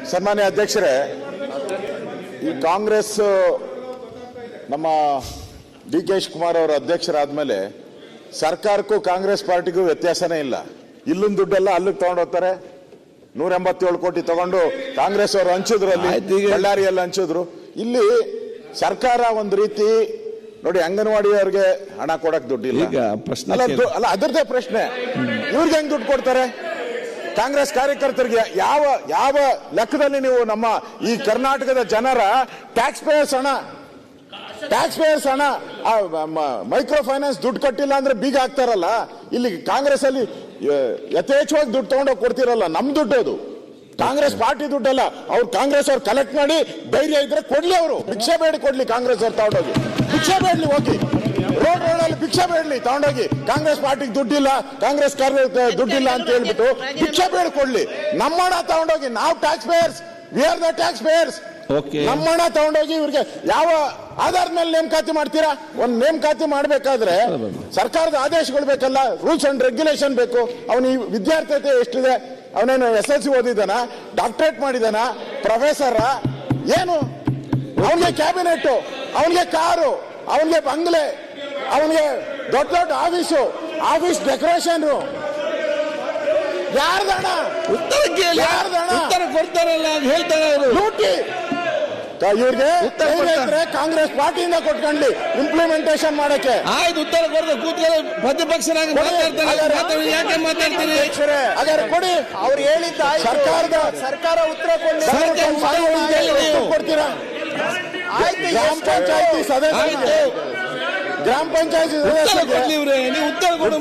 ಸನ್ಮಾನ್ಯ ಅಧ್ಯಕ್ಷರೇ ಈ ಕಾಂಗ್ರೆಸ್ ನಮ್ಮ ಡಿ ಕೆ ಶಿವಕುಮಾರ್ ಅಧ್ಯಕ್ಷರಾದ ಮೇಲೆ ಸರ್ಕಾರಕ್ಕೂ ಕಾಂಗ್ರೆಸ್ ಪಾರ್ಟಿಗೂ ವ್ಯತ್ಯಾಸನೇ ಇಲ್ಲ. ಇಲ್ಲೊಂದು ದುಡ್ಡೆಲ್ಲ ಅಲ್ಲಿಗೆ ತಗೊಂಡು ಹೋಗ್ತಾರೆ. ನೂರ ಎಂಬತ್ತೇಳು ಕೋಟಿ ತಗೊಂಡು ಕಾಂಗ್ರೆಸ್ ಅವರು ಹಂಚಿದ್ರು ಅಲ್ಲಿ ಬಳ್ಳಾರಿಯಲ್ಲಿ ಹಂಚಿದ್ರು. ಇಲ್ಲಿ ಸರ್ಕಾರ ಒಂದು ರೀತಿ ನೋಡಿ ಅಂಗನವಾಡಿ ಅವ್ರಿಗೆ ಹಣ ಕೊಡಕ್ ದುಡ್ಡಿಲ್ಲ. ಅಲ್ಲ ಅದರದೇ ಪ್ರಶ್ನೆ. ಇವ್ರಿಗೆ ಹೆಂಗ್ ದುಡ್ಡು ಕೊಡ್ತಾರೆ? ಕಾಂಗ್ರೆಸ್ ಕಾರ್ಯಕರ್ತರಿಗೆ ಯಾವ ಯಾವ ಲೆಕ್ಕದಲ್ಲಿ ನೀವು ನಮ್ಮ ಈ ಕರ್ನಾಟಕದ ಜನರ ಟ್ಯಾಕ್ಸ್ ಪೇಯರ್ಸ್ ಹಣ ಟ್ಯಾಕ್ಸ್ ಪೇಯರ್ಸ್ ಹಣ ಮೈಕ್ರೋ ಫೈನಾನ್ಸ್ ದುಡ್ಡು ಕಟ್ಟಿಲ್ಲ ಅಂದ್ರೆ ಬೀಗ ಹಾಕ್ತಾರಲ್ಲ, ಇಲ್ಲಿ ಕಾಂಗ್ರೆಸ್ ಅಲ್ಲಿ ಯಥೇಚ್ಛವಾಗಿ ದುಡ್ಡು ತಗೊಂಡೋಗಿ ಕೊಡ್ತಿರಲ್ಲ, ನಮ್ ದುಡ್ಡು ಅದು. ಕಾಂಗ್ರೆಸ್ ಪಾರ್ಟಿ ದುಡ್ಡಲ್ಲ, ಅವ್ರು ಕಾಂಗ್ರೆಸ್ ಅವ್ರು ಕಲೆಕ್ಟ್ ಮಾಡಿ, ಧೈರ್ಯ ಇದ್ರೆ ಕೊಡ್ಲಿ ಅವರು. ಭಿಕ್ಷೆ ಬೇಡಿ ಕೊಡ್ಲಿ ಕಾಂಗ್ರೆಸ್ ಅವ್ರು ತಗೊಂಡೋಗಿ. ಭಿಕ್ಷೆ ಬೇಡಲಿ ಹೋಗಿ. ರೋಡ್ ರೋಡಲ್ಲಿ ಭಿಕ್ಷೆ ಬೇಡಲಿ ತಗೊಂಡೋಗಿ. ಕಾಂಗ್ರೆಸ್ ಪಾರ್ಟಿಗೆ ದುಡ್ಡಿಲ್ಲ ಕಾಂಗ್ರೆಸ್ ಕಾರ್ಯ- ದುಡ್ಡಿಲ್ಲ ಅಂತ ಹೇಳ್ಬಿಟ್ಟು ಭಿಕ್ಷೆ ಬೇಡ ಕೊಡ್ಲಿ. ನಮ್ಮ ಹಣ ತಗೊಂಡೋಗಿ ನಾವು tax payers we are the tax payers ನಮ್ಮಣ್ಣ ನಮ್ಮ ಹಣ ತಗೊಂಡೋಗಿ ಇವ್ರಿಗೆ ಯಾವ ಆಧಾರದ ಮೇಲೆ ನೇಮಕಾತಿ ಮಾಡ್ತೀರಾ? ಒಂದು ನೇಮಕಾತಿ ಮಾಡಬೇಕಾದ್ರೆ ಸರ್ಕಾರದ ಆದೇಶಗಳು ಬೇಕಲ್ಲ ರೂಲ್ಸ್ ಅಂಡ್ ರೆಗ್ಯುಲೇಷನ್ ಬೇಕು. ಅವನ ಈ ವಿದ್ಯಾರ್ಥಿತೆ ಎಷ್ಟಿದೆ? ಅವನೇನು ಎಸ್ ಎಲ್ ಸಿ ಓದಿದಾನ ಡಾಕ್ಟರೇಟ್ ಮಾಡಿದಾನ ಪ್ರೊಫೆಸರ್ ಏನು? ಅವನಿಗೆ ಕ್ಯಾಬಿನೆಟ್ ಅವನಿಗೆ ಕಾರು. ಅವನಿಗೆ ಬಂಗ್ಲೆ ಅವನಿಗೆ ದೊಡ್ಡ ದೊಡ್ಡ ಆಫೀಸು ಆಫೀಸ್ ಡೆಕೋರೇಷನ್ ಯಾರ್ದಣ ಉತ್ತರ ಕೇಳಿ. ಯಾರ್ದಣ? ಉತ್ತರ ಕೊಡ್ತಾರಲ್ಲ ಅಂತ ಹೇಳ್ತಾರೆ ಅವರು. ಲೂಟಿ. ಇವ್ರಿಗೆ ಕಾಂಗ್ರೆಸ್ ಪಾರ್ಟಿಯಿಂದ ಕೊಟ್ಕೊಂಡ್ಲಿ ಇಂಪ್ಲಿಮೆಂಟೇಷನ್ ಮಾಡಕ್ಕೆ. ಆಯ್ತು ಉತ್ತರ ಕೊಡ್ತಾರೆ ಕೂತ್ಕೊಳ್ಳಿ. ಪ್ರತಿಪಕ್ಷನಾಗಿ ಕೊಡಿ. ಮಾತಾಡ್ತಾರೆ ಹಾಗಾದ್ರೆ- ಯಾಕೆ ಮಾತಾಡ್ತೀರಿ? ಹಾಗಾದ್ರೆ ಕೊಡಿ. ಅವ್ರು ಹೇಳಿದ್ದ. ಸರ್ಕಾರದ ಸರ್ಕಾರ ಉತ್ತರ ಕೊಡ್ತೀರಾ? ಗ್ರಾಮ? ಪಂಚಾಯತಿ ಸದಸ್ಯರಿಗೆ ಗ್ರಾಮ ಪಂಚಾಯತಿ ಉತ್ತರ ಕೊಡ್ಲಿ ಇವ್ರೆ ನೀವು ಉತ್ತರ ಕೊಡು?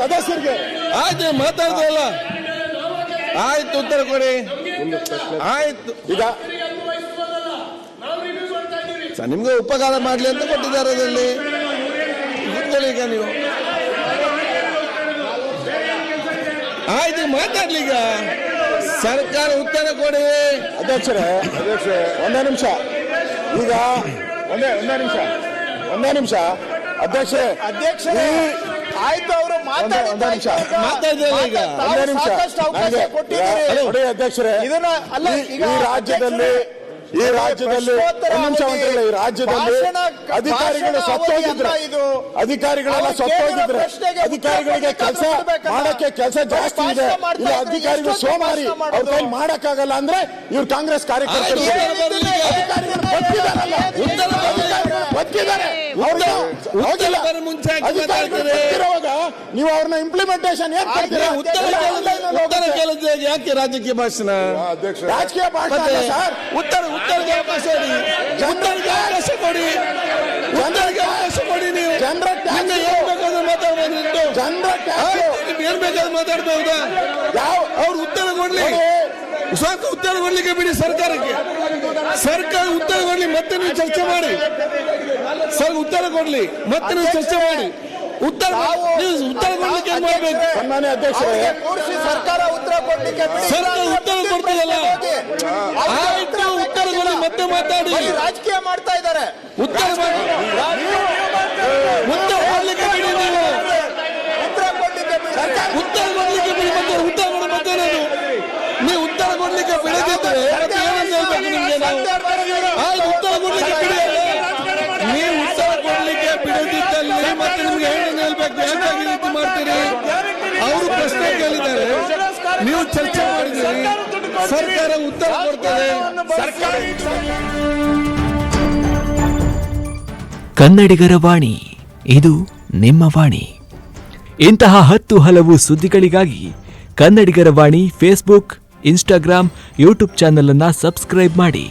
ಸದಸ್ಯರಿಗೆ. ಆಯ್ತು ಮಾತಾಡ್ತಲ್ಲ ಆಯ್ತು ಉತ್ತರ ಕೊಡಿ. ಆಯ್ತು. ಈಗ ನಿಮ್ಗೆ ಉಪಕಾರ ಮಾಡ್ಲಿ ಅಂತ ಕೊಟ್ಟಿದ್ದಾರೆ ಅದರಲ್ಲಿ. ಕೂತ್ಕೊಳ್ಳಿ ಈಗ ನೀವು. ಆಯ್ತು ಮಾತಾಡ್ಲಿ ಈಗ. ಸರ್ಕಾರ ಉತ್ತರ ಕೊಡಿ. ಅಧ್ಯಕ್ಷರೇ ಅಧ್ಯಕ್ಷ ಒಂದೇ ನಿಮಿಷ. ಈಗ ಒಂದೇ ಒಂದೇ ನಿಮಿಷ. ಒಂದೇ ನಿಮಿಷ. ಅಧ್ಯಕ್ಷ ಅಧ್ಯಕ್ಷ ಆಯ್ತು ಅವರು ಒಂದೇ- ಒಂದೇ ನಿಮಿಷ. ಮಾತಾಡ್ತಿಲ್ಲ ಈಗ. ಒಂದೇ ನಿಮಿಷ. ಅಧ್ಯಕ್ಷರೇ ಇದನ್ನ ಅಲ್ಲ ಈಗ ಈ ರಾಜ್ಯದಲ್ಲಿ ಈ ರಾಜ್ಯದಲ್ಲಿ ನಿಮಿಷ ಈ ರಾಜ್ಯದಲ್ಲಿ ಅಧಿಕಾರಿಗಳು ಸತ್ತೋಗಿದ್ರೆ ಇದು. ಅಧಿಕಾರಿಗಳೆಲ್ಲ ಸತ್ತೋಗಿದ್ರೆ ಅಧಿಕಾರಿಗಳಿಗೆ ಕೆಲಸ ಮಾಡಕ್ಕೆ ಕೆಲಸ ಜಾಸ್ತಿ ಇದೆ. ಇಲ್ಲ ಅಧಿಕಾರಿಗಳು ಸೋಮಾರಿ ಅವ್ರ ಕೈ ಮಾಡಕ್ಕಾಗಲ್ಲ ಅಂದ್ರೆ ಇವ್ರು ಕಾಂಗ್ರೆಸ್ ಕಾರ್ಯಕರ್ತರು. ಅಧಿಕಾರಿಗಳು ಬದುಕಿದ್ದಾರೆ ಮುಂಚೆ ನೀವು ಅವ್ರನ್ನ ಇಂಪ್ಲಿಮೆಂಟೇಷನ್ ಏನ್ ಕೊಡ್ತೀರಾ ಉತ್ತರ ಕೇಳಿದ್ರೆ- ಉತ್ತರ ಕೇಳಿದ್ರೆ ಯಾಕೆ ರಾಜಕೀಯ ಭಾಷಣ? ರಾಜಕೀಯ ಭಾಷಣ ಮತ್ತೆ ಅಲ್ಲ ಸರ್. ಉತ್ತರ ಉತ್ತರಕ್ಕೆ ಅವಕಾಶ ಕೊಡಿ. ಉತ್ತರಕ್ಕೆ ಅವಕಾಶ ಕೊಡಿ. ಉತ್ತರಕ್ಕೆ ಅವಕಾಶ ಕೊಡಿ ನೀವು. ಜನರ ಟ್ಯಾಕ್ಸ್ ನಿಮ್ಗೆ ಏನ್ ಬೇಕಾದ್ರೂ ಮಾತಾಡ್ಬೋದು ನಿಂತು. ಜನರ ಟ್ಯಾಕ್ಸ್ ಆಯ್ತು, ನಿಮ್ಗೆ ಏನ್ ಬೇಕಾದ್ರೂ ಯಾವ ಅವ್ರು ಉತ್ತರ ಕೊಡ್ಲಿ. ಸಾಕು ಉತ್ತರ ಕೊಡ್ಲಿಕ್ಕೆ ಬಿಡಿ ಸರ್ಕಾರಕ್ಕೆ. ಸರ್ಕಾರ ಉತ್ತರ ಕೊಡ್ಲಿ ಮತ್ತೆ ನೀವು ಚರ್ಚೆ ಮಾಡಿ. ಸರ್ ಉತ್ತರ ಕೊಡ್ಲಿ ಮತ್ತೆ ನೀವು ಚರ್ಚೆ ಮಾಡಿ. ಉತ್ತರ ಉತ್ತರ ಕೊಡ್ಲಿಕ್ಕೆ ಏನ್ ಮಾಡ್ಬೇಕು ಸನ್ಮಾನ್ಯ ಅಧ್ಯಕ್ಷರೇ. ಅವ್ರಿಗೆ ಕೂರಿಸಿ ಸರ್ಕಾರ ಉತ್ತರ ಕೊಡ್ಲಿಕ್ಕೆ ಬಿಡಿ. ಸರ್ಕಾರ ಉತ್ತರ ಕೊಡ್ತದಲ್ಲ? ಆಯ್ತು ಉತ್ತರ ಕೊಡ್ಲಿ ಮತ್ತೆ ಮಾತಾಡಿ. ಬರೀ ರಾಜಕೀಯ ಮಾಡ್ತಾ ಇದ್ದಾರೆ. ಉತ್ತರ ಮಾಡಿ. ಉತ್ತರ ಕೊಡ್ಲಿಕ್ಕೆ ಬಿಡಿ ನೀವು. ಉತ್ತರ ಕೊಡ್ಲಿಕ್ಕೆ ಬಿಡಿ. ಉತ್ತರ ಕೊಡ್ಲಿಕ್ಕೆ ಬಿಡಿ ಮತ್ತೆ ಉತ್ತರ ಕೊಡ ಮತ್ತೆ ನಾನು. ನೀವು ಉತ್ತರ ಕೊಡ್ಲಿಕ್ಕೆ ಬಿಡದಿದ್ರೆ ಮತ್ತೆ ಏನಂತ ಹೇಳ್ಬೇಕು ನಿಮ್ಗೆ ನಾವು. ಆಯ್ತು ಉತ್ತರ ಕೊಡ್ಲಿಕ್ಕೆ ಬಿಡಿ. ಹೇಳ್ಬೇಕು ಯಾಕಾಗಿ ರೀತಿ ಮಾಡ್ತೀರಿ? ಅವರು ಪ್ರಶ್ನೆ ಕೇಳಿದ್ದಾರೆ. ನೀವು ಚರ್ಚೆ ಮಾಡಿದ್ದೀರಿ. ಸರ್ಕಾರ ಉತ್ತರ ಕೊಡ್ತದೆ. ಕನ್ನಡಿಗರ ವಾಣಿ, ಇದು ನಿಮ್ಮ ವಾಣಿ. ಇಂತಹ ಹತ್ತು ಹಲವು ಸುದ್ದಿಗಳಿಗಾಗಿ ಕನ್ನಡಿಗರ ವಾಣಿ ಫೇಸ್ಬುಕ್ ಇನ್ಸ್ಟಾಗ್ರಾಮ್ ಯೂಟ್ಯೂಬ್ ಚಾನೆಲ್ ಅನ್ನ ಸಬ್ಸ್ಕ್ರೈಬ್ ಮಾಡಿ.